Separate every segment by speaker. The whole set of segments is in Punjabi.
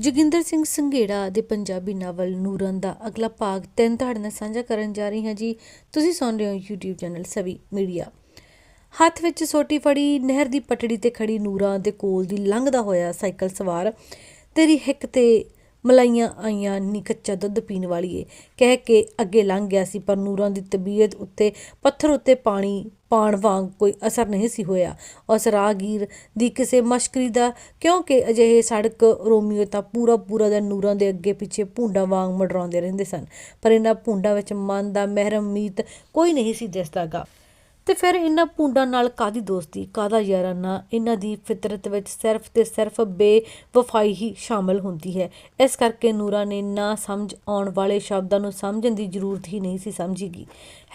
Speaker 1: ਜੋਗਿੰਦਰ ਸਿੰਘ ਸੰਘੇੜਾ ਦੇ ਪੰਜਾਬੀ ਨਾਵਲ ਨੂਰਨ ਦਾ ਅਗਲਾ ਭਾਗ ਤਿੰਨ ਤੁਹਾਡੇ ਨਾਲ ਸਾਂਝਾ ਕਰਨ ਜਾ ਰਹੀ ਹਾਂ ਜੀ। ਤੁਸੀਂ ਸੁਣ ਰਹੇ ਹੋ YouTube ਚੈਨਲ ਸਵੀ ਮੀਡੀਆ। ਹੱਥ ਵਿੱਚ ਸੋਟੀ ਫੜੀ, ਨਹਿਰ ਦੀ ਪਟੜੀ ਤੇ ਖੜੀ ਨੂਰਾਂ ਦੇ ਕੋਲ ਦੀ ਲੰਘਦਾ ਹੋਇਆ ਸਾਈਕਲ ਸਵਾਰ। ਤੇਰੀ ਹਿੱਕ ਤੇ ਮਲਾਈਆਂ ਆਈਆਂ, ਨੀ ਕੱਚਾ ਦੁੱਧ ਪੀਣ ਵਾਲੀਏ। ਕਹਿ ਕੇ ਅੱਗੇ ਲੰਘ ਗਿਆ ਸੀ, ਪਰ ਨੂਰਾਂ ਦੀ ਤਬੀਅਤ ਉੱਤੇ, ਪੱਥਰ ਉੱਤੇ ਪਾਣੀ ਪਾਣ ਵਾਂਗ ਕੋਈ ਅਸਰ ਨਹੀਂ ਸੀ ਹੋਇਆ। ਉਸ ਰਾਹਗੀਰ ਦੀ ਕਿਸੇ ਮਸ਼ਕਰੀ ਦਾ, ਕਿਉਂਕਿ ਅਜਿਹੇ ਸੜਕ ਰੋਮੀਓ ਤਾਂ ਪੂਰਾ ਪੂਰਾ ਦਾ ਨੂਰਾਂ ਦੇ ਅੱਗੇ ਪਿੱਛੇ ਭੁੰਡਾਂ ਵਾਂਗ ਮਡਰਾਉਂਦੇ ਰਹਿੰਦੇ ਸਨ। ਪਰ ਇਹਨਾਂ ਭੁੰਡਾਂ ਵਿੱਚ ਮਨ ਦਾ ਮਹਿਰਮ ਮੀਤ ਕੋਈ ਨਹੀਂ ਸੀ ਦਿਸਦਾਗਾ। ਤੇ ਫਿਰ ਇਹਨਾਂ ਭੁੰਡਾਂ ਨਾਲ ਕਾਦੀ ਦੋਸਤੀ ਕਾਦਾ ਯਾਰਾਨਾ? ਇਹਨਾਂ ਦੀ ਫਿਤਰਤ ਵਿੱਚ ਸਿਰਫ ਤੇ ਸਿਰਫ ਬੇਵਫਾਈ ਹੀ ਸ਼ਾਮਲ ਹੁੰਦੀ ਹੈ। ਇਸ ਕਰਕੇ ਨੂਰਾ ਨੇ ਨਾ ਸਮਝ ਆਉਣ ਵਾਲੇ ਸ਼ਬਦਾਂ ਨੂੰ ਸਮਝਣ ਦੀ ਜ਼ਰੂਰਤ ਹੀ ਨਹੀਂ ਸੀ ਸਮਝੀਗੀ।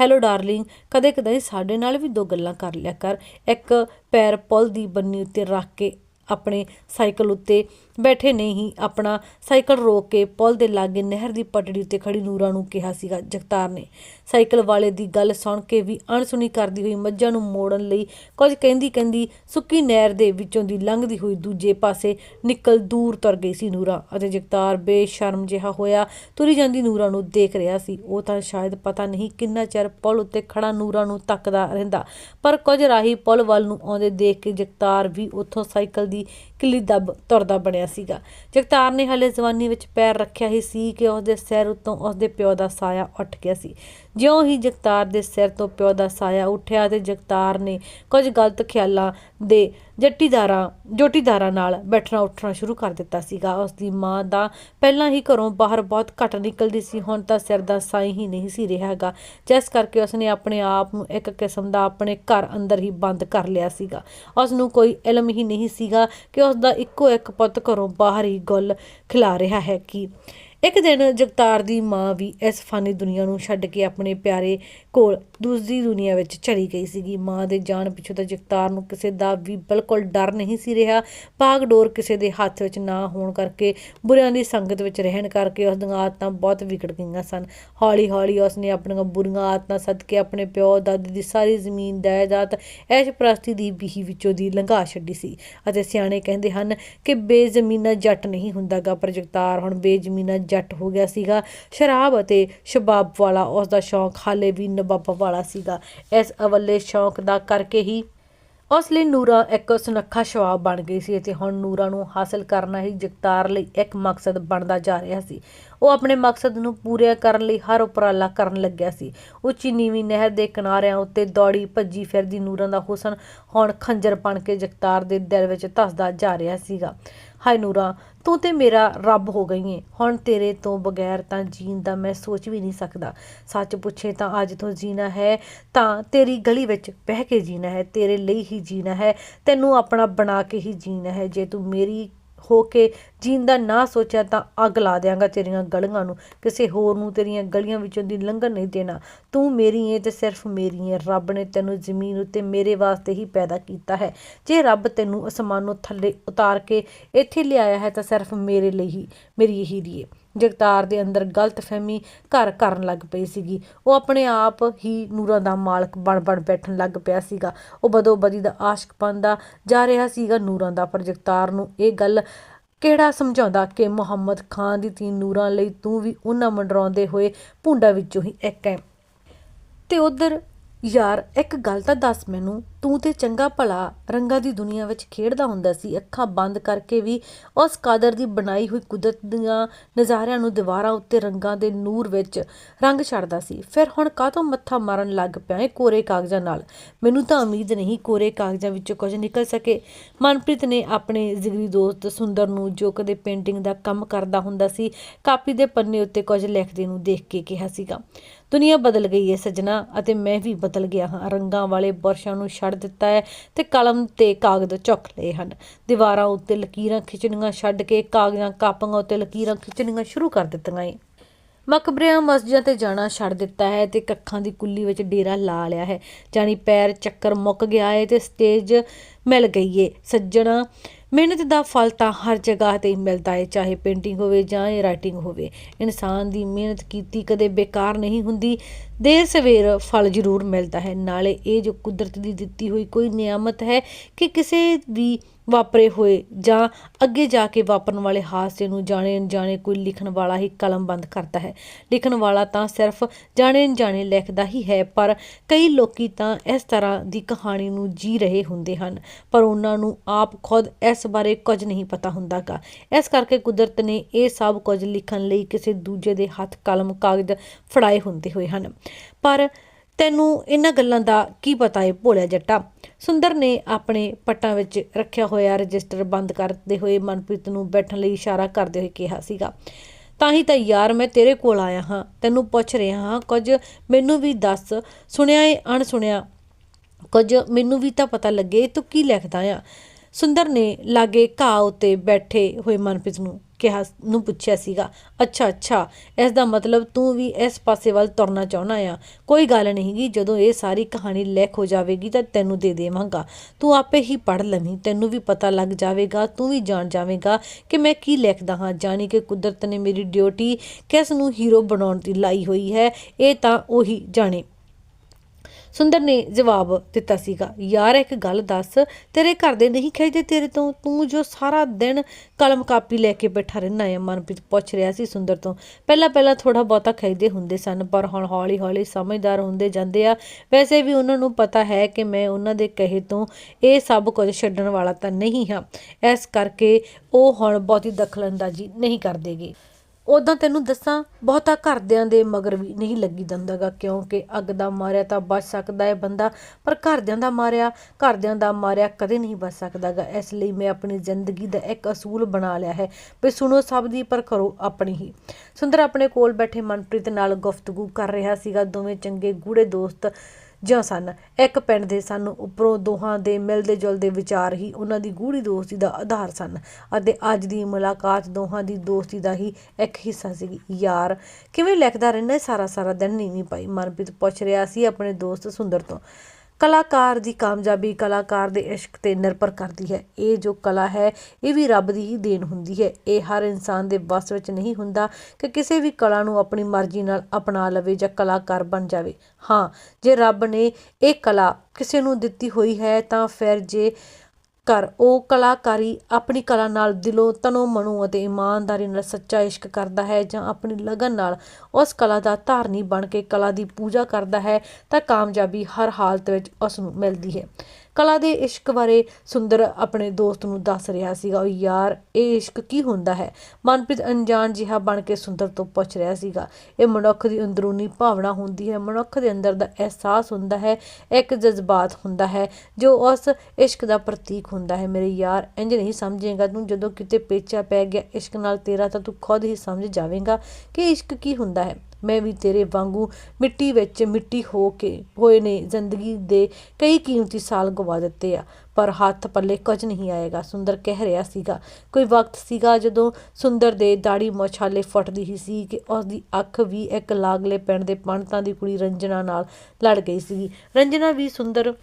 Speaker 1: ਹੈਲੋ ਡਾਰਲਿੰਗ, ਕਦੇ ਕਦੇ ਸਾਡੇ ਨਾਲ ਵੀ ਦੋ ਗੱਲਾਂ ਕਰ ਲਿਆ ਕਰ। ਇੱਕ ਪੈਰ ਪੁੱਲ ਦੀ ਬੰਨੀ ਉੱਤੇ ਰੱਖ ਕੇ ਆਪਣੇ ਸਾਈਕਲ ਉੱਤੇ ਬੈਠੇ ਨਹੀਂ ਆਪਣਾ ਸਾਈਕਲ ਰੋਕ ਕੇ ਪੁਲ ਦੇ ਲਾਗੇ ਨਹਿਰ ਦੀ ਪਟੜੀ ਉੱਤੇ ਖੜੀ ਨੂਰਾ ਨੂੰ ਕਿਹਾ ਸੀਗਾ ਜਗਤਾਰ ਨੇ। ਸਾਈਕਲ ਵਾਲੇ ਦੀ ਗੱਲ ਸੁਣ ਕੇ ਵੀ ਅਣਸੁਣੀ ਕਰਦੀ ਹੋਈ ਮੱਝਾਂ ਨੂੰ ਮੋੜਨ ਲਈ ਕੁਝ ਕਹਿੰਦੀ ਕਹਿੰਦੀ ਸੁੱਕੀ ਨਹਿਰ ਦੇ ਵਿੱਚੋਂ ਦੀ ਲੰਘਦੀ ਹੋਈ ਦੂਜੇ ਪਾਸੇ ਨਿਕਲ ਦੂਰ ਤੁਰ ਗਈ ਸੀ ਨੂਰਾ ਅਤੇ ਜਗਤਾਰ ਬੇਸ਼ਰਮ ਜਿਹਾ ਹੋਇਆ ਤੁਰੀ ਜਾਂਦੀ ਨੂਰਾ ਨੂੰ ਦੇਖ ਰਿਹਾ ਸੀ। ਉਹ ਤਾਂ ਸ਼ਾਇਦ ਪਤਾ ਨਹੀਂ ਕਿੰਨਾ ਚਿਰ ਪੁਲ ਉੱਤੇ ਖੜਾ ਨੂਰਾ ਨੂੰ ਤੱਕਦਾ ਰਹਿੰਦਾ, ਪਰ ਕੁਝ ਰਾਹੀ ਪੁਲ ਵੱਲ ਨੂੰ ਆਉਂਦੇ ਦੇਖ ਕੇ ਜਗਤਾਰ ਵੀ ਉੱਥੋਂ ਸਾਈਕਲ ਦੀ ਕਿੱਲੀ ਦੱਬ ਤੁਰਦਾ ਬਣਿਆ ਸੀਗਾ। ਜਗਤਾਰ ਨੇ ਹਲੇ ਜਵਾਨੀ ਵਿੱਚ ਪੈਰ ਰੱਖਿਆ ਹੀ ਸੀ ਕਿ ਉਸਦੇ ਸਿਰ ਉੱਤੋਂ ਉਸਦੇ ਪਿਓ ਦਾ ਸਾਇਆ ਉੱਠ ਗਿਆ ਸੀ। ਜਿਉਂ ਹੀ ਜਗਤਾਰ ਦੇ ਸਿਰ ਤੋਂ ਪਿਓ ਦਾ ਸਾਇਆ ਉੱਠਿਆ ਤੇ ਜਗਤਾਰ ਨੇ ਕੁਝ ਗਲਤ ਖਿਆਲਾਂ ਦੇ ਜੱਟੀਦਾਰਾਂ, ਜੋਟੀਦਾਰਾਂ ਨਾਲ ਬੈਠਣਾ ਉੱਠਣਾ ਸ਼ੁਰੂ ਕਰ ਦਿੱਤਾ ਸੀਗਾ। ਉਸ ਦੀ ਮਾਂ ਦਾ ਪਹਿਲਾਂ ਹੀ ਘਰੋਂ ਬਾਹਰ ਬਹੁਤ ਘੱਟ ਨਿਕਲਦੀ ਸੀ, ਹੁਣ ਤਾਂ ਸਿਰ ਦਾ ਸਾਈ ਹੀ ਨਹੀਂ ਸੀ ਰਿਹਾਗਾ ਜਿਸ ਕਰਕੇ ਉਸਨੇ ਆਪਣੇ ਆਪ ਨੂੰ ਇੱਕ ਕਿਸਮ ਦਾ ਆਪਣੇ ਘਰ ਅੰਦਰ ਹੀ ਬੰਦ ਕਰ ਲਿਆ ਸੀਗਾ। ਉਸ ਨੂੰ ਕੋਈ ਇਲਮ ਹੀ ਨਹੀਂ ਸੀਗਾ ਕਿ ਉਸ ਦਾ ਇੱਕੋ ਇੱਕ ਪੁੱਤ ਘਰੋਂ ਬਾਹਰ ਹੀ ਗੁੱਲ ਖਿਲਾ ਰਿਹਾ ਹੈ ਕਿ ਇੱਕ ਦਿਨ ਜਗਤਾਰ ਦੀ ਮਾਂ ਵੀ ਇਸ ਫਾਨੀ ਦੁਨੀਆ ਨੂੰ ਛੱਡ ਕੇ ਆਪਣੇ ਪਿਆਰੇ ਕੋਲ ਦੂਸਰੀ ਦੁਨੀਆ ਵਿੱਚ ਚਲੀ ਗਈ ਸੀਗੀ। ਮਾਂ ਦੇ ਜਾਣ ਪਿੱਛੋਂ ਤਾਂ ਜਗਤਾਰ ਨੂੰ ਕਿਸੇ ਦਾ ਵੀ ਬਿਲਕੁਲ ਡਰ ਨਹੀਂ ਸੀ ਰਿਹਾ। ਭਾਗ ਡੋਰ ਕਿਸੇ ਦੇ ਹੱਥ ਵਿੱਚ ਨਾ ਹੋਣ ਕਰਕੇ ਬੁਰਿਆਂ ਦੀ ਸੰਗਤ ਵਿੱਚ ਰਹਿਣ ਕਰਕੇ ਉਸ ਦੀਆਂ ਆਦਤਾਂ ਬਹੁਤ ਵਿਗੜ ਗਈਆਂ ਸਨ। ਹੌਲੀ ਹੌਲੀ ਉਸ ਨੇ ਆਪਣੀਆਂ ਬੁਰੀਆਂ ਆਦਤਾਂ ਸਦਕੇ ਆਪਣੇ ਪਿਓ, ਦਾਦੀ ਦੀ ਸਾਰੀ ਜ਼ਮੀਨ, ਜਾਇਦਾਦ ਐਸ਼ ਪ੍ਰਸਤੀ ਦੀ ਬੀਹੀ ਵਿੱਚੋਂ ਦੀ ਲੰਘਾ ਛੱਡੀ ਸੀ ਅਤੇ ਸਿਆਣੇ ਕਹਿੰਦੇ ਹਨ ਕਿ ਬੇਜ਼ਮੀਨਾ ਜੱਟ ਨਹੀਂ ਹੁੰਦਾਗਾ ਪਰ ਜਗਤਾਰ ਹੁਣ ਬੇਜ਼ਮੀਨਾ ਜੱਟ ਹੋ ਗਿਆ ਸੀਗਾ। ਸ਼ਰਾਬ ਅਤੇ ਸ਼ਬਾਬ ਵਾਲਾ ਉਸ ਦਾ ਸ਼ੌਂਕ ਹਾਲੇ ਵੀ ਨਬਾਬ ਵਾਲਾ ਸੀਗਾ। ਇਸ ਅਵੱਲੇ ਸ਼ੌਂਕ ਦਾ ਕਰਕੇ ਹੀ ਉਸ ਲਈ ਨੂਰਾ ਇੱਕ ਸੁਨੱਖਾ ਸ਼ਵਾਬ ਬਣ ਗਈ ਸੀ ਅਤੇ ਹੁਣ ਨੂਰਾ ਨੂੰ ਹਾਸਲ ਕਰਨਾ ਹੀ ਜਗਤਾਰ ਲਈ ਇੱਕ ਮਕਸਦ ਬਣਦਾ ਜਾ ਰਿਹਾ ਸੀ। ਉਹ ਆਪਣੇ ਮਕਸਦ ਨੂੰ ਪੂਰਾ ਕਰਨ ਲਈ ਹਰ ਉਪਰਾਲਾ ਕਰਨ ਲੱਗਿਆ ਸੀ। ਉੱਚੀ ਨੀਵੀਂ ਨਹਿਰ ਦੇ ਕਿਨਾਰਿਆਂ ਉੱਤੇ ਦੌੜੀ ਭੱਜੀ ਫਿਰਦੀ ਨੂਰਾਂ ਦਾ ਹੁਸਨ ਹੁਣ ਖੰਜਰ ਬਣ ਕੇ ਜਗਤਾਰ ਦੇ ਦਿਲ ਵਿੱਚ ਧਸਦਾ ਜਾ ਰਿਹਾ ਸੀਗਾ। ਹਾਏ ਨੂਰਾ ਤੂੰ ਤੇ ਮੇਰਾ ਰੱਬ ਹੋ ਗਈ ਏ। ਹੁਣ ਤੇਰੇ ਤੋਂ ਬਗੈਰ ਤਾਂ ਜੀਣ ਦਾ ਮੈਂ ਸੋਚ ਵੀ ਨਹੀਂ ਸਕਦਾ। ਸੱਚ ਪੁੱਛੇ ਤਾਂ ਅੱਜ ਤੋਂ ਜੀਣਾ ਹੈ, ਤਾਂ ਤੇਰੀ ਗਲੀ ਵਿੱਚ ਬਹਿ ਕੇ ਜੀਣਾ ਹੈ, ਤੇਰੇ ਲਈ ਹੀ ਜੀਣਾ ਹੈ, ਤੈਨੂੰ ਆਪਣਾ ਬਣਾ ਕੇ ਹੀ ਜੀਣਾ ਹੈ। ਜੇ ਤੂੰ ਮੇਰੀ ਹੋ ਕੇ ਜੀਣ ਦਾ ਨਾ ਸੋਚਿਆ ਤਾਂ ਅੱਗ ਲਾ ਦਿਆਂਗਾ ਤੇਰੀਆਂ ਗਲੀਆਂ ਨੂੰ। ਕਿਸੇ ਹੋਰ ਨੂੰ ਤੇਰੀਆਂ ਗਲੀਆਂ ਵਿੱਚੋਂ ਦੀ ਲੰਘਣ ਨਹੀਂ ਦੇਣਾ। ਤੂੰ ਮੇਰੀ ਏ ਤੇ ਸਿਰਫ ਮੇਰੀ ਏ। ਰੱਬ ਨੇ ਤੈਨੂੰ ਜ਼ਮੀਨ ਉੱਤੇ ਮੇਰੇ ਵਾਸਤੇ ਹੀ ਪੈਦਾ ਕੀਤਾ ਹੈ। ਜੇ ਰੱਬ ਤੈਨੂੰ ਅਸਮਾਨੋਂ ਥੱਲੇ ਉਤਾਰ ਕੇ ਇੱਥੇ ਲਿਆਇਆ ਹੈ ਤਾਂ ਸਿਰਫ ਮੇਰੇ ਲਈ ਹੀ, ਮੇਰੀ ਇਹੀ ਰੀਏ ਜਗਤਾਰ ਦੇ ਅੰਦਰ ਗਲਤਫਹਿਮੀ ਘਰ ਕਰਨ ਲੱਗ ਪਈ ਸੀਗੀ। ਉਹ ਆਪਣੇ ਆਪ ਹੀ ਨੂਰਾਂ ਦਾ ਮਾਲਕ ਬਣ ਬਣ ਬੈਠਣ ਲੱਗ ਪਿਆ ਸੀਗਾ। ਉਹ ਬਦੋ ਬਦੀ ਦਾ ਆਸ਼ਕ ਬਣਦਾ ਜਾ ਰਿਹਾ ਸੀਗਾ ਨੂਰਾਂ ਦਾ, ਪਰ ਜਗਤਾਰ ਨੂੰ ਇਹ ਗੱਲ ਕਿਹੜਾ ਸਮਝਾਉਂਦਾ ਕਿ ਮੁਹੰਮਦ ਖਾਨ ਦੀ ਤੀ ਨੂਰਾਂ ਲਈ ਤੂੰ ਵੀ ਉਹਨਾਂ ਮੰਡਰਾਉਂਦੇ ਹੋਏ ਭੁੰਡਾ ਵਿੱਚੋਂ ਹੀ ਇੱਕ ਹੈ। ਤੇ ਉਧਰ ਯਾਰ, ਇੱਕ ਗੱਲ ਤਾਂ ਦੱਸ ਮੈਨੂੰ। ਤੂੰ ਤੇ ਚੰਗਾ ਭਲਾ ਰੰਗਾਂ ਦੀ ਦੁਨੀਆ ਵਿੱਚ ਖੇਡਦਾ ਹੁੰਦਾ ਸੀ। ਅੱਖਾਂ ਬੰਦ ਕਰਕੇ ਵੀ ਉਸ ਕਾਦਰ ਦੀ ਬਣਾਈ ਹੋਈ ਕੁਦਰਤ ਦੀਆਂ ਨਜ਼ਾਰਿਆਂ ਨੂੰ ਦੀਵਾਰਾਂ ਉੱਤੇ ਰੰਗਾਂ ਦੇ ਨੂਰ ਵਿੱਚ ਰੰਗ ਛੱਡਦਾ ਸੀ। ਫਿਰ ਹੁਣ ਕਾਹਤੋਂ ਮੱਥਾ ਮਾਰਨ ਲੱਗ ਪਿਆ ਏ ਕੋਰੇ ਕਾਗਜ਼ਾਂ ਨਾਲ? ਮੈਨੂੰ ਤਾਂ ਉਮੀਦ ਨਹੀਂ ਕੋਰੇ ਕਾਗਜ਼ਾਂ ਵਿੱਚੋਂ ਕੁਝ ਨਿਕਲ ਸਕੇ। ਮਨਪ੍ਰੀਤ ਨੇ ਆਪਣੇ ਜ਼ਿਗਰੀ ਦੋਸਤ ਸੁੰਦਰ ਨੂੰ, ਜੋ ਕਦੇ ਪੇਂਟਿੰਗ ਦਾ ਕੰਮ ਕਰਦਾ ਹੁੰਦਾ ਸੀ, ਕਾਪੀ ਦੇ ਪੰਨੇ ਉੱਤੇ ਕੁਝ ਲਿਖਦੇ ਨੂੰ ਦੇਖ ਕੇ ਕਿਹਾ ਸੀਗਾ। ਦੁਨੀਆ ਬਦਲ ਗਈ ਹੈ ਸਜਣਾ ਅਤੇ ਮੈਂ ਵੀ ਬਦਲ ਗਿਆ ਹਾਂ। ਰੰਗਾਂ ਵਾਲੇ ਬੁਰਸ਼ਾਂ ਨੂੰ ਛੱਡ ਦਿੱਤਾ ਹੈ ਤੇ ਕਲਮ ਤੇ ਕਾਗਜ਼ ਚੁੱਕ ਲਏ ਹਨ। ਦੀਵਾਰਾਂ ਉੱਤੇ ਲਕੀਰਾਂ ਖਿੱਚਣੀਆਂ ਛੱਡ ਕੇ ਕਾਗਜ਼ਾਂ ਕਾਪੀਆਂ ਉੱਤੇ ਲਕੀਰਾਂ ਖਿੱਚਣੀਆਂ ਸ਼ੁਰੂ ਕਰ ਦਿੱਤੀਆਂ ਏ। ਮਕਬਰਿਆਂ ਮਸਜਿਦਾਂ ਤੇ ਜਾਣਾ ਛੱਡ ਦਿੱਤਾ ਹੈ ਤੇ ਕੱਖਾਂ ਦੀ ਕੁੱਲੀ ਵਿੱਚ ਡੇਰਾ ਲਾ ਲਿਆ ਹੈ। ਜਾਨੀ ਪੈਰ ਚੱਕਰ ਮੁੱਕ ਗਿਆ ਹੈ ਤੇ ਸਟੇਜ ਮਿਲ ਗਈ ਏ। ਸੱਜਣਾ, ਮਿਹਨਤ ਦਾ ਫਲ ਤਾਂ ਹਰ ਜਗ੍ਹਾ ਤੇ ਮਿਲਦਾ ਹੈ ਚਾਹੇ ਪੇਂਟਿੰਗ ਹੋਵੇ ਜਾਂ ਰਾਈਟਿੰਗ ਹੋਵੇ। ਇਨਸਾਨ ਦੀ ਮਿਹਨਤ ਕੀਤੀ ਕਦੇ ਬੇਕਾਰ ਨਹੀਂ ਹੁੰਦੀ। ਦੇਰ ਸਵੇਰ ਫਲ ਜ਼ਰੂਰ ਮਿਲਦਾ ਹੈ। ਨਾਲੇ ਇਹ ਜੋ ਕੁਦਰਤ ਦੀ ਦਿੱਤੀ ਹੋਈ ਕੋਈ ਨਿਆਮਤ ਹੈ ਕਿ ਕਿਸੇ ਵੀ ਵਾਪਰੇ ਹੋਏ ਜਾਂ ਅੱਗੇ ਜਾ ਕੇ ਵਾਪਰਨ ਵਾਲੇ ਹਾਦਸੇ ਨੂੰ ਜਾਣੇ ਅਣਜਾਣੇ ਕੋਈ ਲਿਖਣ ਵਾਲਾ ਹੀ ਕਲਮ ਬੰਦ ਕਰਦਾ ਹੈ। ਲਿਖਣ ਵਾਲਾ ਤਾਂ ਸਿਰਫ ਜਾਣੇ ਅਣਜਾਣੇ ਲਿਖਦਾ ਹੀ ਹੈ, ਪਰ ਕਈ ਲੋਕੀ ਤਾਂ ਇਸ ਤਰ੍ਹਾਂ ਦੀ ਕਹਾਣੀ ਨੂੰ ਜੀ ਰਹੇ ਹੁੰਦੇ ਹਨ। ਪਰ ਉਹਨਾਂ ਨੂੰ ਆਪ ਖੁਦ ਇਸ ਬਾਰੇ ਕੁਝ ਨਹੀਂ ਪਤਾ ਹੁੰਦਾਗਾ। ਇਸ ਕਰਕੇ ਕੁਦਰਤ ਨੇ ਇਹ ਸਭ ਕੁਝ ਲਿਖਣ ਲਈ ਕਿਸੇ ਦੂਜੇ ਦੇ ਹੱਥ ਕਲਮ, ਕਾਗਜ਼ ਫੜਾਏ ਹੁੰਦੇ ਹੋਏ ਹਨ। ਪਰ ਤੈਨੂੰ ਇਹਨਾਂ ਗੱਲਾਂ ਦਾ ਕੀ ਪਤਾ ਏ, ਭੋਲਿਆ ਜੱਟਾ? ਸੁੰਦਰ ਨੇ ਆਪਣੇ ਪੱਟਾਂ ਵਿੱਚ ਰੱਖਿਆ ਹੋਇਆ ਰਜਿਸਟਰ ਬੰਦ ਕਰਦੇ ਹੋਏ ਮਨਪ੍ਰੀਤ ਨੂੰ ਬੈਠਣ ਲਈ ਇਸ਼ਾਰਾ ਕਰਦੇ ਹੋਏ ਕਿਹਾ ਸੀਗਾ, ਤਾਂ ਹੀ ਤਾਂ ਯਾਰ ਮੈਂ ਤੇਰੇ ਕੋਲ ਆਇਆ ਹਾਂ। ਤੈਨੂੰ ਪੁੱਛ ਰਿਹਾ ਹਾਂ, ਕੁਝ ਮੈਨੂੰ ਵੀ ਦੱਸ। ਸੁਣਿਆ ਏ, ਅਣਸੁਣਿਆ ਕੁਝ ਮੈਨੂੰ ਵੀ ਤਾਂ ਪਤਾ ਲੱਗੇ ਤੂੰ ਕੀ ਲਿਖਦਾ ਆ। ਸੁੰਦਰ ਨੇ ਲਾਗੇ ਘਾਹ ਉੱਤੇ ਬੈਠੇ ਹੋਏ ਮਨਪ੍ਰੀਤ ਨੂੰ ਕਿਹਾ, ਨੂੰ ਪੁੱਛਿਆ ਸੀਗਾ, ਅੱਛਾ ਅੱਛਾ ਇਸ ਦਾ ਮਤਲਬ ਤੂੰ ਵੀ ਇਸ ਪਾਸੇ ਵੱਲ ਤੁਰਨਾ ਚਾਹੁੰਦਾ ਆ। ਕੋਈ ਗੱਲ ਨਹੀਂਗੀ ਜਦੋਂ ਇਹ ਸਾਰੀ ਕਹਾਣੀ ਲਿਖ ਹੋ ਜਾਵੇਗੀ ਤਾਂ ਤੈਨੂੰ ਦੇ ਦੇਵਾਂਗਾ। ਤੂੰ ਆਪੇ ਹੀ ਪੜ੍ਹ ਲਵੀਂ, ਤੈਨੂੰ ਵੀ ਪਤਾ ਲੱਗ ਜਾਵੇਗਾ, ਤੂੰ ਵੀ ਜਾਣ ਜਾਵੇਂਗਾ ਕਿ ਮੈਂ ਕੀ ਲਿਖਦਾ ਹਾਂ। ਜਾਣੀ ਕਿ ਕੁਦਰਤ ਨੇ ਮੇਰੀ ਡਿਊਟੀ ਕਿਸ ਨੂੰ ਹੀਰੋ ਬਣਾਉਣ ਦੀ ਲਾਈ ਹੋਈ ਹੈ, ਇਹ ਤਾਂ ਉਹੀ ਜਾਣੇ। ਸੁੰਦਰ ਨੇ ਜਵਾਬ ਦਿੱਤਾ ਸੀਗਾ, ਯਾਰ, ਇੱਕ ਗੱਲ ਦੱਸ, ਤੇਰੇ ਘਰ ਦੇ ਨਹੀਂ ਖਿੱਚਦੇ ਤੇਰੇ ਤੋਂ? ਤੂੰ ਜੋ ਸਾਰਾ ਦਿਨ ਕਲਮ ਕਾਪੀ ਲੈ ਕੇ ਬੈਠਾ ਰਹਿਣਾ ਹੈ ਮਨਪ੍ਰੀਤ ਪੁੱਛ ਰਿਹਾ ਸੀ ਸੁੰਦਰ ਤੋਂ। ਪਹਿਲਾਂ ਪਹਿਲਾਂ ਥੋੜਾ ਬਹੁਤਾ ਖਿੱਚਦੇ ਹੁੰਦੇ ਸਨ, ਪਰ ਹੁਣ ਹੌਲੀ ਹੌਲੀ ਸਮਝਦਾਰ ਹੁੰਦੇ ਜਾਂਦੇ ਆ। ਵੈਸੇ ਵੀ ਉਹਨਾਂ ਨੂੰ ਪਤਾ ਹੈ ਕਿ ਮੈਂ ਉਹਨਾਂ ਦੇ ਕਹੇ ਤੋਂ ਇਹ ਸਭ ਕੁਝ ਛੱਡਣ ਵਾਲਾ ਤਾਂ ਨਹੀਂ ਹਾਂ। ਇਸ ਕਰਕੇ ਉਹ ਹੁਣ ਬਹੁਤੀ ਦਖਲਅੰਦਾਜ਼ੀ ਨਹੀਂ ਕਰਦੇਗੇ। ਉਦਾਂ ਤੈਨੂੰ ਦੱਸਾਂ, ਬਹੁਤਾ ਘਰਦਿਆਂ ਦੇ ਮਗਰ ਵੀ ਨਹੀਂ ਲੱਗੀ ਦੰਦਾਗਾ, ਕਿਉਂਕਿ ਅੱਗ ਦਾ ਮਾਰਿਆ ਤਾਂ ਬਚ ਸਕਦਾ ਹੈ ਬੰਦਾ, ਪਰ ਘਰਦਿਆਂ ਦਾ ਮਾਰਿਆ, ਘਰਦਿਆਂ ਦਾ ਮਾਰਿਆ ਕਦੇ ਨਹੀਂ ਬਚ ਸਕਦਾਗਾ। ਇਸ ਲਈ ਮੈਂ ਆਪਣੀ ਜ਼ਿੰਦਗੀ ਦਾ ਇੱਕ ਅਸੂਲ ਬਣਾ ਲਿਆ ਹੈ ਵੀ ਸੁਣੋ ਸਭ ਦੀ, ਪਰ ਕਰੋ ਆਪਣੀ ਹੀ। ਸੁੰਦਰ ਆਪਣੇ ਕੋਲ ਬੈਠੇ ਮਨਪ੍ਰੀਤ ਨਾਲ ਗੁਫ਼ਤਗੂ ਕਰ ਰਿਹਾ ਸੀਗਾ। ਦੋਵੇਂ ਚੰਗੇ ਗੂੜੇ ਦੋਸਤ ਜਾਂ ਸਨ। ਇੱਕ ਪਿੰਡ ਦੇ ਸਨ। ਉੱਪਰੋਂ ਦੋਹਾਂ ਦੇ ਮਿਲਦੇ ਜੁਲਦੇ ਵਿਚਾਰ ਹੀ ਉਹਨਾਂ ਦੀ ਗੂੜੀ ਦੋਸਤੀ ਦਾ ਆਧਾਰ ਸਨ ਅਤੇ ਅੱਜ ਦੀ ਮੁਲਾਕਾਤ ਦੋਹਾਂ ਦੀ ਦੋਸਤੀ ਦਾ ਹੀ ਇੱਕ ਹਿੱਸਾ ਸੀ। ਯਾਰ, ਕਿਵੇਂ ਲਿਖਦਾ ਰਹਿੰਦਾ ਸਾਰਾ ਸਾਰਾ ਦਿਨ? ਨਹੀਂ ਪਾਈ ਮਨਪ੍ਰੀਤ ਪੁੱਛ ਰਿਹਾ ਸੀ ਆਪਣੇ ਦੋਸਤ ਸੁੰਦਰ ਤੋਂ। ਕਲਾਕਾਰ ਦੀ ਕਾਮਯਾਬੀ ਕਲਾਕਾਰ ਦੇ ਇਸ਼ਕ ਤੇ ਨਿਰਭਰ ਕਰਦੀ ਹੈ। ਇਹ ਜੋ ਕਲਾ ਹੈ, ਇਹ ਵੀ ਰੱਬ ਦੀ ਹੀ ਦੇਣ ਹੁੰਦੀ ਹੈ। ਇਹ ਹਰ ਇਨਸਾਨ ਦੇ ਵੱਸ ਵਿੱਚ ਨਹੀਂ ਹੁੰਦਾ ਕਿ ਕਿਸੇ ਵੀ ਕਲਾ ਨੂੰ ਆਪਣੀ ਮਰਜ਼ੀ ਨਾਲ ਅਪਣਾ ਲਵੇ ਜਾਂ ਕਲਾਕਾਰ ਬਣ ਜਾਵੇ। ਹਾਂ, ਜੇ ਰੱਬ ਨੇ ਇਹ ਕਲਾ ਕਿਸੇ ਨੂੰ ਦਿੱਤੀ ਹੋਈ ਹੈ ਤਾਂ ਫਿਰ ਜੇ ਕਰ ਉਹ ਕਲਾਕਾਰੀ ਆਪਣੀ ਕਲਾ ਨਾਲ ਦਿਲੋਂ ਤਨੋਂ ਮਨੋਂ ਅਤੇ ਇਮਾਨਦਾਰੀ ਨਾਲ ਸੱਚਾ ਇਸ਼ਕ ਕਰਦਾ ਹੈ ਜਾਂ ਆਪਣੀ ਲਗਨ ਨਾਲ ਉਸ ਕਲਾ ਦਾ ਧਾਰਨੀ ਬਣ ਕੇ ਕਲਾ ਦੀ ਪੂਜਾ ਕਰਦਾ ਹੈ ਤਾਂ ਕਾਮਯਾਬੀ ਹਰ ਹਾਲਤ ਵਿੱਚ ਉਸ ਨੂੰ ਮਿਲਦੀ ਹੈ। ਕਲਾ ਦੇ ਇਸ਼ਕ ਬਾਰੇ ਸੁੰਦਰ ਆਪਣੇ ਦੋਸਤ ਨੂੰ ਦੱਸ ਰਿਹਾ ਸੀਗਾ ਉਹ ਯਾਰ, ਇਹ ਇਸ਼ਕ ਕੀ ਹੁੰਦਾ ਹੈ? ਮਨਪ੍ਰੀਤ ਅਣਜਾਣ ਜਿਹਾ ਬਣ ਕੇ ਸੁੰਦਰ ਤੋਂ ਪੁੱਛ ਰਿਹਾ ਸੀਗਾ। ਇਹ ਮਨੁੱਖ ਦੀ ਅੰਦਰੂਨੀ ਭਾਵਨਾ ਹੁੰਦੀ ਹੈ। ਮਨੁੱਖ ਦੇ ਅੰਦਰ ਦਾ ਅਹਿਸਾਸ ਹੁੰਦਾ ਹੈ, ਇੱਕ ਜਜ਼ਬਾਤ ਹੁੰਦਾ ਹੈ, ਜੋ ਉਸ ਇਸ਼ਕ ਦਾ ਪ੍ਰਤੀਕ ਹੁੰਦਾ ਹੈ। ਮੇਰੇ ਯਾਰ ਇੰਜ ਨਹੀਂ ਸਮਝੇਗਾ ਤੂੰ, ਜਦੋਂ ਕਿਤੇ ਪੇਚਾ ਪੈ ਗਿਆ ਇਸ਼ਕ ਨਾਲ ਤੇਰਾ, ਤਾਂ ਤੂੰ ਖੁਦ ਹੀ ਸਮਝ ਜਾਵੇਂਗਾ ਕਿ ਇਸ਼ਕ ਕੀ ਹੁੰਦਾ ਹੈ। ਮੈਂ ਵੀ ਤੇਰੇ ਵਾਂਗੂ ਮਿੱਟੀ ਵਿੱਚ ਮਿੱਟੀ ਹੋ ਕੇ ਹੋਏ ਨੇ ਜ਼ਿੰਦਗੀ ਦੇ ਕਈ ਕੀਮਤੀ ਸਾਲ ਗਵਾ ਦਿੱਤੇ ਆ। ਪਰ ਹੱਥ ਪੱਲੇ ਕੁਝ ਨਹੀਂ ਆਏਗਾ, ਸੁੰਦਰ ਕਹਿ ਰਿਹਾ ਸੀਗਾ। ਕੋਈ ਵਕਤ ਸੀਗਾ ਜਦੋਂ ਸੁੰਦਰ ਦੇ ਦਾੜੀ ਮੁੱਛਾਲੇ ਫਟਦੀ ਹੀ ਸੀ ਕਿ ਉਸ ਦੀ ਅੱਖ ਵੀ ਇੱਕ ਲਾਗਲੇ ਪਿੰਡ ਦੇ ਪੰਡਤਾਂ ਦੀ ਕੁੜੀ ਰੰਜਨਾ ਨਾਲ ਲੜ ਗਈ ਸੀ ਰੰਜਨਾ ਵੀ ਸੁੰਦਰ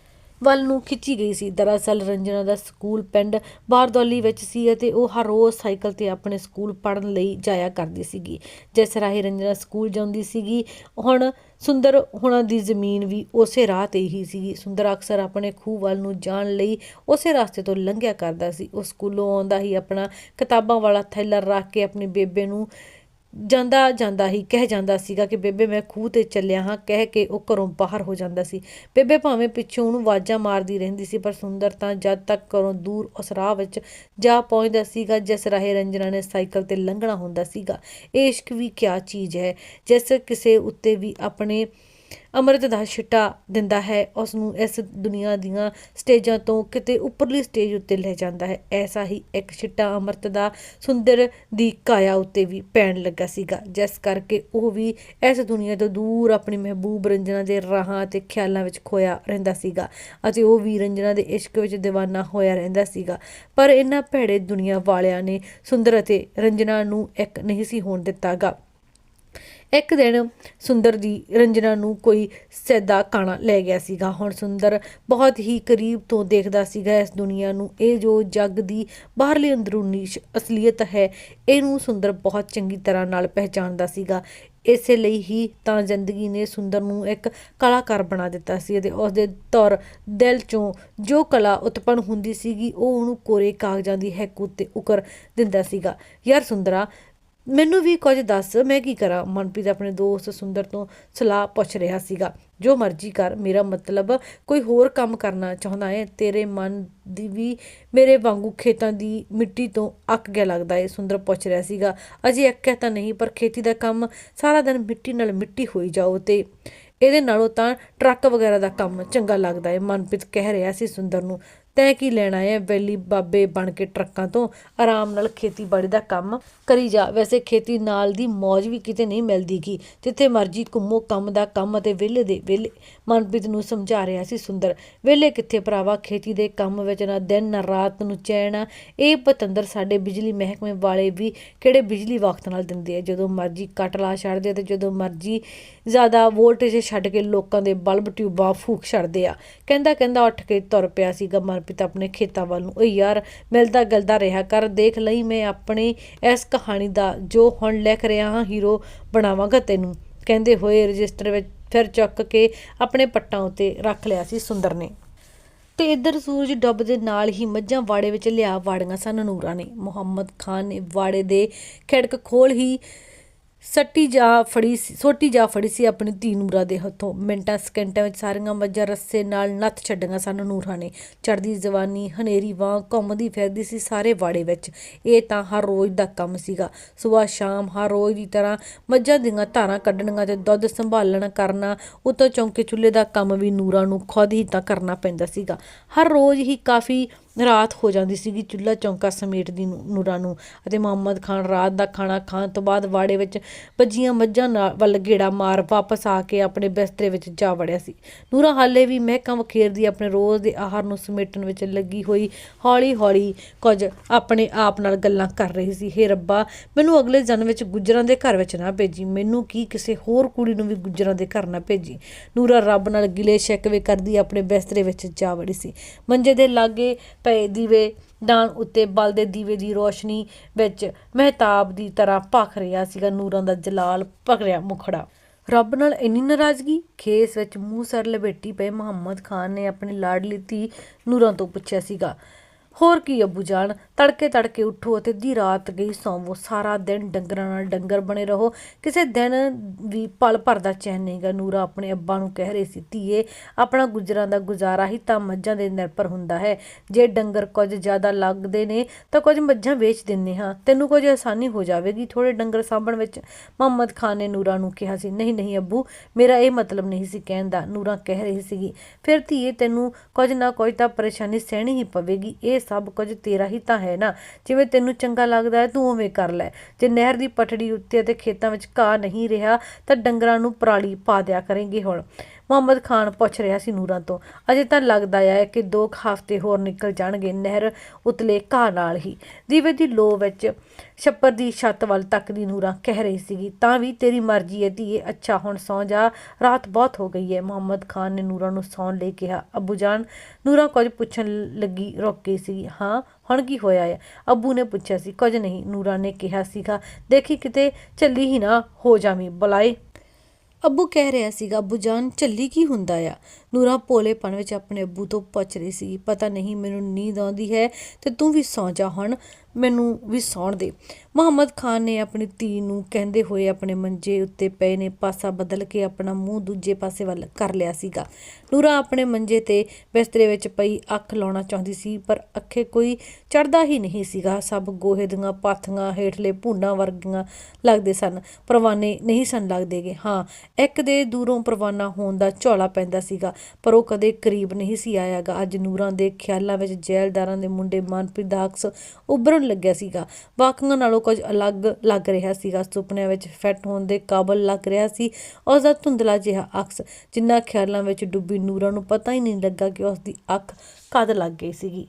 Speaker 1: ਵੱਲ ਨੂੰ ਖਿੱਚੀ ਗਈ ਸੀ। ਦਰਅਸਲ ਰੰਜਨਾ ਦਾ ਸਕੂਲ ਪਿੰਡ ਬਾਰਦੌਲੀ ਵਿੱਚ ਸੀ ਅਤੇ ਉਹ ਹਰ ਰੋਜ਼ ਸਾਈਕਲ ਤੇ ਆਪਣੇ ਸਕੂਲ ਪੜਨ ਲਈ ਜਾਇਆ ਕਰਦੀ ਸੀਗੀ। ਜਿਸ ਰਾਹੀਂ ਰੰਜਨਾ ਸਕੂਲ ਜਾਂਦੀ ਸੀਗੀ। ਹੁਣ ਸੁੰਦਰ ਹੁਣਾਂ ਦੀ ਜ਼ਮੀਨ ਵੀ ਉਸੇ ਰਾਹ ਤੇ ਹੀ ਸੀਗੀ। ਸੁੰਦਰ ਅਕਸਰ ਆਪਣੇ ਖੂਹ ਵੱਲ ਨੂੰ ਜਾਣ ਲਈ ਉਸੇ ਰਸਤੇ ਤੋਂ ਲੰਘਿਆ ਕਰਦਾ ਸੀ। ਉਹ ਸਕੂਲੋਂ ਆਉਂਦਾ ਹੀ ਆਪਣਾ ਕਿਤਾਬਾਂ ਵਾਲਾ ਥੈਲਾ ਰੱਖ ਕੇ ਆਪਣੀ ਬੇਬੇ ਨੂੰ ਜਾਂਦਾ ਜਾਂਦਾ ਹੀ ਕਹਿ ਜਾਂਦਾ ਸੀਗਾ ਕਿ ਬੇਬੇ ਮੈਂ ਖੂਹ ਤੇ ਚੱਲਿਆ ਹਾਂ, ਕਹਿ ਕੇ ਉਹ ਘਰੋਂ ਬਾਹਰ ਹੋ ਜਾਂਦਾ ਸੀ। ਬੇਬੇ ਭਾਵੇਂ ਪਿੱਛੋਂ ਉਹਨੂੰ ਆਵਾਜ਼ਾਂ ਮਾਰਦੀ ਰਹਿੰਦੀ ਸੀ, ਪਰ ਸੁੰਦਰ ਤਾਂ ਜਦ ਤੱਕ ਘਰੋਂ ਦੂਰ ਉਸ ਰਾਹ ਵਿੱਚ ਜਾ ਪਹੁੰਚਦਾ ਸੀਗਾ, ਜਿਸ ਰਾਹੇ ਰੰਜਨਾ ਨੇ ਸਾਈਕਲ ਤੇ ਲੰਘਣਾ ਹੁੰਦਾ ਸੀਗਾ। ਇਹ ਇਸ਼ਕ ਵੀ ਕਿਆ ਚੀਜ਼ ਹੈ, ਜਿਸ ਕਿਸੇ ਉੱਤੇ ਵੀ ਆਪਣੇ ਅੰਮ੍ਰਿਤ ਦਾ ਛਿੱਟਾ ਦਿੰਦਾ ਹੈ। ਉਸ ਨੂੰ ਇਸ ਦੁਨੀਆ ਦੀਆਂ ਸਟੇਜਾਂ ਤੋਂ ਕਿਤੇ ਉੱਪਰਲੀ ਸਟੇਜ ਉੱਤੇ ਲੈ ਜਾਂਦਾ ਹੈ। ਐਸਾ ਹੀ ਇੱਕ ਛਿੱਟਾ ਅੰਮ੍ਰਿਤ ਦਾ ਸੁੰਦਰ ਦੀ ਕਾਇਆ ਉੱਤੇ ਵੀ ਪੈਣ ਲੱਗਾ ਸੀਗਾ। ਜਿਸ ਕਰਕੇ ਉਹ ਵੀ ਇਸ ਦੁਨੀਆ ਤੋਂ ਦੂਰ ਆਪਣੀ ਮਹਿਬੂਬ ਰੰਜਨਾ ਦੇ ਰਾਹਾਂ ਤੇ ਖਿਆਲਾਂ ਵਿੱਚ ਖੋਇਆ ਰਹਿੰਦਾ ਸੀਗਾ ਅਤੇ ਉਹ ਵੀ ਰੰਜਨਾ ਦੇ ਇਸ਼ਕ ਵਿੱਚ دیਵਾਨਾ ਹੋਇਆ ਰਹਿੰਦਾ ਸੀਗਾ। ਪਰ ਇਹਨਾਂ ਭੈੜੇ ਦੁਨੀਆ ਵਾਲਿਆਂ ਨੇ ਸੁੰਦਰ ਅਤੇ ਰੰਜਨਾ ਨੂੰ ਇੱਕ ਨਹੀਂ ਸੀ ਹੋਣ ਦਿੱਤਾਗਾ। ਇੱਕ ਦਿਨ ਸੁੰਦਰ ਦੀ ਰੰਜਨਾ ਨੂੰ ਕੋਈ ਸੈਦਾ ਕਾਣਾ ਲੈ ਗਿਆ ਸੀਗਾ। ਹੁਣ ਸੁੰਦਰ ਬਹੁਤ ਹੀ ਕਰੀਬ ਤੋਂ ਦੇਖਦਾ ਸੀਗਾ ਇਸ ਦੁਨੀਆ ਨੂੰ। ਇਹ ਜੋ ਜੱਗ ਦੀ ਬਾਹਰਲੀ ਅੰਦਰੂਨੀ ਸ਼- ਅਸਲੀਅਤ ਹੈ, ਇਹਨੂੰ ਸੁੰਦਰ ਬਹੁਤ ਚੰਗੀ ਤਰ੍ਹਾਂ ਨਾਲ ਪਹਿਚਾਣਦਾ ਸੀਗਾ। ਇਸੇ ਲਈ ਹੀ ਤਾਂ ਜ਼ਿੰਦਗੀ ਨੇ ਸੁੰਦਰ ਨੂੰ ਇੱਕ ਕਲਾਕਾਰ ਬਣਾ ਦਿੱਤਾ ਸੀ ਅਤੇ ਉਸ ਦੇ ਤੌਰ ਦਿਲ ਚੋਂ ਜੋ ਕਲਾ ਉਤਪੰਨ ਹੁੰਦੀ ਸੀਗੀ, ਉਹ ਉਹਨੂੰ ਕੋਰੇ ਕਾਗਜ਼ਾਂ ਦੀ ਹੈਕ ਉੱਤੇ ਉਕਰ ਦਿੰਦਾ ਸੀਗਾ। ਯਾਰ ਸੁੰਦਰਾ ਮੈਨੂੰ ਵੀ ਕੁਝ ਦੱਸ, ਮੈਂ ਕੀ ਕਰਾਂ? ਮਨਪ੍ਰੀਤ ਆਪਣੇ ਦੋਸਤ ਸੁੰਦਰ ਤੋਂ ਸਲਾਹ ਪੁੱਛ ਰਿਹਾ ਸੀਗਾ। ਜੋ ਮਰਜ਼ੀ ਕਰ, ਮੇਰਾ ਮਤਲਬ ਕੋਈ ਹੋਰ ਕੰਮ ਕਰਨਾ ਚਾਹੁੰਦਾ ਹੈ। ਤੇਰੇ ਮਨ ਦੀ ਵੀ ਮੇਰੇ ਵਾਂਗੂ ਖੇਤਾਂ ਦੀ ਮਿੱਟੀ ਤੋਂ ਅੱਕ ਗਿਆ ਲੱਗਦਾ ਹੈ, ਸੁੰਦਰ ਪੁੱਛ ਰਿਹਾ ਸੀਗਾ। ਅਜੇ ਅੱਕਿਆ ਤਾਂ ਨਹੀਂ, ਪਰ ਖੇਤੀ ਦਾ ਕੰਮ ਸਾਰਾ ਦਿਨ ਮਿੱਟੀ ਨਾਲ ਮਿੱਟੀ ਹੋਈ ਜਾਓ ਤੇ ਇਹਦੇ ਨਾਲੋਂ ਤਾਂ ਟਰੱਕ ਵਗੈਰਾ ਦਾ ਕੰਮ ਚੰਗਾ ਲੱਗਦਾ ਹੈ, ਮਨਪ੍ਰੀਤ ਕਹਿ ਰਿਹਾ ਸੀ ਸੁੰਦਰ ਨੂੰ। ਤੈਂ ਕੀ ਲੈਣਾ ਹੈ ਵੈਲੀ ਬਾਬੇ ਬਣ ਕੇ ਟਰੱਕਾਂ ਤੋਂ? ਆਰਾਮ ਨਾਲ ਖੇਤੀਬਾੜੀ ਦਾ ਕੰਮ ਕਰੀ ਜਾ। ਵੈਸੇ ਖੇਤੀ ਨਾਲ ਦੀ ਮੌਜ ਵੀ ਕਿਤੇ ਨਹੀਂ ਮਿਲਦੀ ਗੀ ਜਿੱਥੇ ਮਰਜ਼ੀ ਘੁੰਮੋ, ਕੰਮ ਦਾ ਕੰਮ ਅਤੇ ਵਿਹਲੇ ਦੇ ਵਿਹਲੇ। ਮਨਪ੍ਰੀਤ ਨੂੰ ਸਮਝਾ ਰਿਹਾ ਸੀ ਸੁੰਦਰ। ਵਿਹਲੇ ਕਿੱਥੇ ਭਰਾਵਾ? ਖੇਤੀ ਦੇ ਕੰਮ ਵਿੱਚ ਨਾ ਦਿਨ, ਨਾ ਰਾਤ ਨੂੰ ਚੈਨ ਇਹ ਪਤੰਦਰ ਸਾਡੇ ਬਿਜਲੀ ਮਹਿਕਮੇ ਵਾਲੇ ਵੀ ਕਿਹੜੇ ਬਿਜਲੀ ਵਕਤ ਨਾਲ ਦਿੰਦੇ ਆ? ਜਦੋਂ ਮਰਜ਼ੀ ਕੱਟ ਲਾ ਛੱਡਦੇ ਆ ਤੇ ਜਦੋਂ ਮਰਜ਼ੀ ਜ਼ਿਆਦਾ ਵੋਲਟੇਜ ਛੱਡ ਕੇ ਲੋਕਾਂ ਦੇ ਬਲਬ ਟਿਊਬਾਂ ਫੂਕ ਛੱਡਦੇ ਆ। ਕਹਿੰਦਾ ਕਹਿੰਦਾ ਉੱਠ ਕੇ ਤੁਰ ਪਿਆ ਸੀਗਾ ਮਨਪ੍ਰੀਤ ਆਪਣੇ ਖੇਤਾਂ ਵੱਲ ਨੂੰ। ਓ ਯਾਰ, ਮਿਲਦਾ ਗਿਲਦਾ ਰਿਹਾ ਕਰ, ਦੇਖ ਲਈ ਮੈਂ ਆਪਣੀ ਇਸ ਕਹਾਣੀ ਦਾ ਜੋ ਹੁਣ ਲਿਖ ਰਿਹਾ ਹਾਂ, ਹੀਰੋ ਬਣਾਵਾਂਗਾ ਤੈਨੂੰ। ਕਹਿੰਦੇ ਹੋਏ ਰਜਿਸਟਰ ਵਿੱਚ ਫਿਰ ਚੁੱਕ ਕੇ ਆਪਣੇ ਪੱਟਾਂ ਉੱਤੇ ਰੱਖ ਲਿਆ ਸੀ ਸੁੰਦਰ ਨੇ। ਤੇ ਇੱਧਰ ਸੂਰਜ ਡੱਬ ਦੇ ਨਾਲ ਹੀ ਮੱਝਾਂ ਵਾੜੇ ਵਿੱਚ ਲਿਆ ਵਾੜੀਆਂ ਸਨ ਨੂਰਾਂ ਨੇ। ਮੁਹੰਮਦ ਖਾਨ ਨੇ ਵਾੜੇ ਦੇ ਖਿੜਕ ਖੋਲ ਹੀ ਸੱਟੀ ਜਾ ਫੜੀ ਸੀ, ਸੋਟੀ ਜਾ ਫੜੀ ਸੀ ਆਪਣੀ ਧੀ ਨੂਰਾ ਦੇ ਹੱਥੋਂ। ਮਿੰਟਾਂ, ਸਕਿੰਟਾਂ ਵਿੱਚ ਸਾਰੀਆਂ ਮੱਝਾਂ ਰੱਸੇ ਨਾਲ ਨੱਥ ਛੱਡੀਆਂ ਸਨ ਨੂਰਾਂ ਨੇ। ਚੜਦੀ ਜਵਾਨੀ ਹਨੇਰੀ ਵਾਂ ਘੁੰਮਦੀ ਫਿਰਦੀ ਸੀ ਸਾਰੇ ਵਾੜੇ ਵਿੱਚ। ਇਹ ਤਾਂ ਹਰ ਰੋਜ਼ ਦਾ ਕੰਮ ਸੀਗਾ। ਸਵੇਰ ਸ਼ਾਮ ਹਰ ਰੋਜ਼ ਦੀ ਤਰ੍ਹਾਂ ਮੱਝਾਂ ਦੀਆਂ ਧਾਰਾਂ ਕੱਢਣੀਆਂ ਤੇ ਦੁੱਧ ਸੰਭਾਲਣਾ ਕਰਨਾ, ਉਤੋਂ ਚੌਂਕੇ ਚੁੱਲ੍ਹੇ ਦਾ ਕੰਮ ਵੀ ਨੂਰਾਂ ਨੂੰ ਖੁਦ ਹੀ ਤਾਂ ਕਰਨਾ ਪੈਂਦਾ ਸੀਗਾ। ਹਰ ਰੋਜ਼ ਹੀ ਕਾਫੀ ਰਾਤ ਹੋ ਜਾਂਦੀ ਸੀਗੀ ਚੁੱਲ੍ਹਾ ਚੌਂਕਾ ਸਮੇਟਦੀ ਨੂੰ ਨੂਰਾਂ ਨੂੰ ਅਤੇ ਮੁਹੰਮਦ ਖਾਨ ਰਾਤ ਦਾ ਖਾਣਾ ਖਾਣ ਤੋਂ ਬਾਅਦ ਵਾੜੇ ਵਿੱਚ ਭੱਜੀਆਂ ਮੱਝਾਂ ਨਾਲ ਵੱਲ ਗੇੜਾ ਮਾਰ ਵਾਪਸ ਆ ਕੇ ਆਪਣੇ ਬਿਸਤਰੇ ਵਿੱਚ ਜਾ ਵੜਿਆ ਸੀ। ਨੂਰਾਂ ਹਾਲੇ ਵੀ ਮਹਿਕਾਂ ਵਖੇਰਦੀ ਆਪਣੇ ਰੋਜ਼ ਦੇ ਆਹਾਰ ਨੂੰ ਸਮੇਟਣ ਵਿੱਚ ਲੱਗੀ ਹੋਈ ਹੌਲੀ ਹੌਲੀ ਕੁਝ ਆਪਣੇ ਆਪ ਨਾਲ ਗੱਲਾਂ ਕਰ ਰਹੀ ਸੀ। ਹੇ ਰੱਬਾ, ਮੈਨੂੰ ਅਗਲੇ ਜਨਮ ਵਿੱਚ ਗੁੱਜਰਾਂ ਦੇ ਘਰ ਵਿੱਚ ਨਾ ਭੇਜੀ। ਮੈਨੂੰ ਕੀ ਕਿਸੇ ਹੋਰ ਕੁੜੀ ਨੂੰ ਵੀ ਗੁੱਜਰਾਂ ਦੇ ਘਰ ਨਾ ਭੇਜੀ? ਨੂਰਾ ਰੱਬ ਨਾਲ ਗਿਲੇ ਸ਼ਿਕਵੇ ਕਰਦੀ ਆਪਣੇ ਬਿਸਤਰੇ ਵਿੱਚ ਜਾ ਵੜੀ ਸੀ। ਮੰਜੇ ਦੇ ਲਾਗੇ ਪਏ ਦੀਵੇ। ਦਾਨ ਉੱਤੇ ਬਲਦੇ ਦੀਵੇ ਦੀ ਰੋਸ਼ਨੀ ਵਿੱਚ ਮਹਿਤਾਬ ਦੀ ਤਰ੍ਹਾਂ ਭਖ ਰਿਹਾ ਸੀਗਾ। ਨੂਰਾਂ ਦਾ ਜਲਾਲ ਭਖਰਿਆ ਮੁਖੜਾ। ਰੱਬ ਨਾਲ ਇੰਨੀ ਨਾਰਾਜ਼ਗੀ? ਖੇਸ ਵਿੱਚ ਮੂੰਹ ਸਰ ਲਪੇਟੀ ਪਏ ਮੁਹੰਮਦ ਖਾਨ ਨੇ ਆਪਣੀ ਲਾਡਲੀ ਧੀ ਨੂਰਾਂ ਤੋਂ ਪੁੱਛਿਆ ਸੀਗਾ। ਹੋਰ ਕੀ ਅੱਬੂ ਜਾਨ? ਤੜਕੇ ਤੜਕੇ ਉੱਠੋ ਅਤੇ ਦੀ ਰਾਤ ਗਈ ਸੌਂਵੋ। ਸਾਰਾ ਦਿਨ ਡੰਗਰਾਂ ਨਾਲ ਡੰਗਰ ਬਣੇ ਰਹੋ। ਕਿਸੇ ਦਿਨ ਵੀ ਪਲ ਭਰ ਦਾ ਚੈਨ ਨਹੀਂਗਾ ਨੂਰਾ ਆਪਣੇ ਅੱਬਾ ਨੂੰ ਕਹਿ ਰਹੀ ਸੀ, ਧੀਏ, ਆਪਣਾ ਗੁਜਰਾਂ ਦਾ ਗੁਜ਼ਾਰਾ ਹੀ ਤਾਂ ਮੱਝਾਂ ਦੇ ਨਿਰਭਰ ਹੁੰਦਾ ਹੈ। ਜੇ ਡੰਗਰ ਕੁਝ ਜ਼ਿਆਦਾ ਲੱਗਦੇ ਨੇ, ਤਾਂ ਕੁਝ ਮੱਝਾਂ ਵੇਚ ਦਿੰਨੇ ਹਾਂ। ਤੈਨੂੰ ਕੁਝ ਆਸਾਨੀ ਹੋ ਜਾਵੇਗੀ ਥੋੜੇ ਡੰਗਰ ਸਾਂਭਣ ਵਿੱਚ। ਮੁਹੰਮਦ ਖਾਨ ਨੇ ਨੂਰਾ ਨੂੰ ਕਿਹਾ ਸੀ, ਨਹੀਂ ਨਹੀਂ ਅੱਬੂ, ਮੇਰਾ ਇਹ ਮਤਲਬ ਨਹੀਂ ਸੀ ਕਹਿਣ ਦਾ। ਨੂਰਾ ਕਹਿ ਰਹੀ ਸੀਗੀ, ਫਿਰ ਧੀਏ, ਤੈਨੂੰ ਕੁਝ ਨਾ ਕੁਝ ਤਾਂ ਪਰੇਸ਼ਾਨੀ ਸਹਿਣੀ ਹੀ ਪਵੇਗੀ। ਇਹ ਸਭ ਕੁਝ ਤੇਰਾ ਹੀ ਤਾਂ ਹੈ ਨਾ। ਜਿਵੇਂ ਤੈਨੂੰ ਚੰਗਾ ਲੱਗਦਾ ਹੈ, ਤੂੰ ਉਵੇਂ ਕਰ ਲੈ। ਜੇ ਨਹਿਰ ਦੀ ਪਟੜੀ ਉੱਤੇ ਅਤੇ ਖੇਤਾਂ ਵਿੱਚ ਘਾਹ ਨਹੀਂ ਰਿਹਾ, ਤਾਂ ਡੰਗਰਾਂ ਨੂੰ ਪਰਾਲੀ ਪਾ ਦਿਆ ਕਰੇਂਗੇ ਹੁਣ। ਮੁਹੰਮਦ ਖਾਨ ਪੁੱਛ ਰਿਹਾ ਸੀ ਨੂਰਾਂ ਤੋਂ। ਅਜੇ ਤਾਂ ਲੱਗਦਾ ਹੈ ਕਿ ਦੋ ਕੁ ਹਫ਼ਤੇ ਹੋਰ ਨਿਕਲ ਜਾਣਗੇ ਨਹਿਰ ਉਤਲੇ ਘਾਹ ਨਾਲ ਹੀ। ਦੀਵੇ ਦੀ ਲੋ ਵਿੱਚ ਛੱਪਰ ਦੀ ਛੱਤ ਵੱਲ ਤੱਕਦੀ ਨੂਰਾਂ ਕਹਿ ਰਹੀ ਸੀਗੀ, ਤਾਂ ਵੀ ਤੇਰੀ ਮਰਜ਼ੀ ਹੈ ਧੀਏ, ਅੱਛਾ ਹੁਣ ਸੌਂ ਜਾ, ਰਾਤ ਬਹੁਤ ਹੋ ਗਈ ਹੈ ਮੁਹੰਮਦ ਖਾਨ ਨੇ ਨੂਰਾਂ ਨੂੰ ਸੌਣ ਲਈ ਕਿਹਾ। ਅੱਬੂ ਜਾਨ, ਨੂਰਾਂ ਕੁਝ ਪੁੱਛਣ ਲੱਗੀ, ਰੁਕ ਗਈ ਸੀ ਹਾਂ, ਹੁਣ ਕੀ ਹੋਇਆ ਹੈ ਅੱਬੂ ਨੇ ਪੁੱਛਿਆ ਸੀ। ਕੁਝ ਨਹੀਂ, ਨੂਰਾਂ ਨੇ ਕਿਹਾ ਸੀਗਾ। ਦੇਖੀ ਕਿਤੇ ਚੱਲੀ ਹੀ ਨਾ, ਹੋ ਜਾਵੀਂ, ਬੁਲਾਏ ਅੱਬੂ ਕਹਿ ਰਿਹਾ ਸੀਗਾ, ਅੱਬੂ ਜਾਨ, ਝੱਲੀ ਕੀ ਹੁੰਦਾ ਆ? ਨੂਰਾ ਭੋਲੇਪਣ ਵਿੱਚ ਆਪਣੇ ਅੱਬੂ ਤੋਂ ਪੁੱਛ ਰਹੀ ਸੀ ਪਤਾ ਨਹੀਂ, ਮੈਨੂੰ ਨੀਂਦ ਆਉਂਦੀ ਹੈ ਤੇ ਤੂੰ ਵੀ ਸੌਂ ਜਾ ਹੁਣ। ਮੈਨੂੰ ਵੀ ਸੌਣ ਦੇ। ਮੁਹੰਮਦ ਖਾਨ ਨੇ ਆਪਣੀ ਧੀ ਨੂੰ ਕਹਿੰਦੇ ਹੋਏ ਆਪਣੇ ਮੰਜੇ ਉੱਤੇ ਪਏ ਨੇ ਪਾਸਾ ਬਦਲ ਕੇ ਆਪਣਾ ਮੂੰਹ ਦੂਜੇ ਪਾਸੇ ਵੱਲ ਕਰ ਲਿਆ ਸੀਗਾ। ਨੂਰਾ ਆਪਣੇ ਮੰਜੇ ਤੇ ਬਿਸਤਰੇ ਵਿੱਚ ਪਈ ਅੱਖ ਲਾਉਣਾ ਚਾਹੁੰਦੀ ਸੀ, ਪਰ ਅੱਖੇ ਕੋਈ ਚੜਦਾ ਹੀ ਨਹੀਂ ਸੀਗਾ। ਸਭ ਗੋਹੇ ਦੀਆਂ ਪਾਥੀਆਂ ਹੇਠਲੇ ਭੂੰਡਾਂ ਵਰਗੀਆਂ ਲੱਗਦੇ ਸਨ। ਪਰਵਾਨੇ ਨਹੀਂ ਸਨ ਲੱਗਦੇਗੇ। ਹਾਂ, ਇੱਕ ਦੇ ਦੂਰੋਂ ਪਰਵਾਨਾ ਹੋਣ ਦਾ ਝੋਲਾ ਪੈਂਦਾ ਸੀਗਾ, ਪਰ ਉਹ ਕਦੇ ਕਰੀਬ ਨਹੀਂ ਸੀ ਆਇਆਗਾ। ਅੱਜ ਨੂਰਾਂ ਦੇ ਖਿਆਲਾਂ ਵਿੱਚ ਜੈਲਦਾਰਾਂ ਦੇ ਮੁੰਡੇ ਮਨਪ੍ਰੀਤ ਦਾ ਅਕਸ ਉੱਭਰਨ ਲੱਗਿਆ ਸੀਗਾ। ਵਾਕਾਂ ਨਾਲੋਂ ਕੁਝ ਅਲੱਗ ਲੱਗ ਰਿਹਾ ਸੀਗਾ। ਸੁਪਨਿਆਂ ਵਿੱਚ ਫਿੱਟ ਹੋਣ ਦੇ ਕਾਬਲ ਲੱਗ ਰਿਹਾ ਸੀ। ਉਸ ਦਾ ਧੁੰਦਲਾ ਜਿਹਾ ਅਕਸ, ਜਿੰਨਾ ਖਿਆਲਾਂ ਵਿੱਚ ਡੁੱਬੀ ਨੂਰਾਂ ਨੂੰ ਪਤਾ ਹੀ ਨਹੀਂ ਲੱਗਾ ਕਿ ਉਸ ਦੀ ਅੱਖ ਕਦ ਲੱਗ ਗਈ ਸੀਗੀ।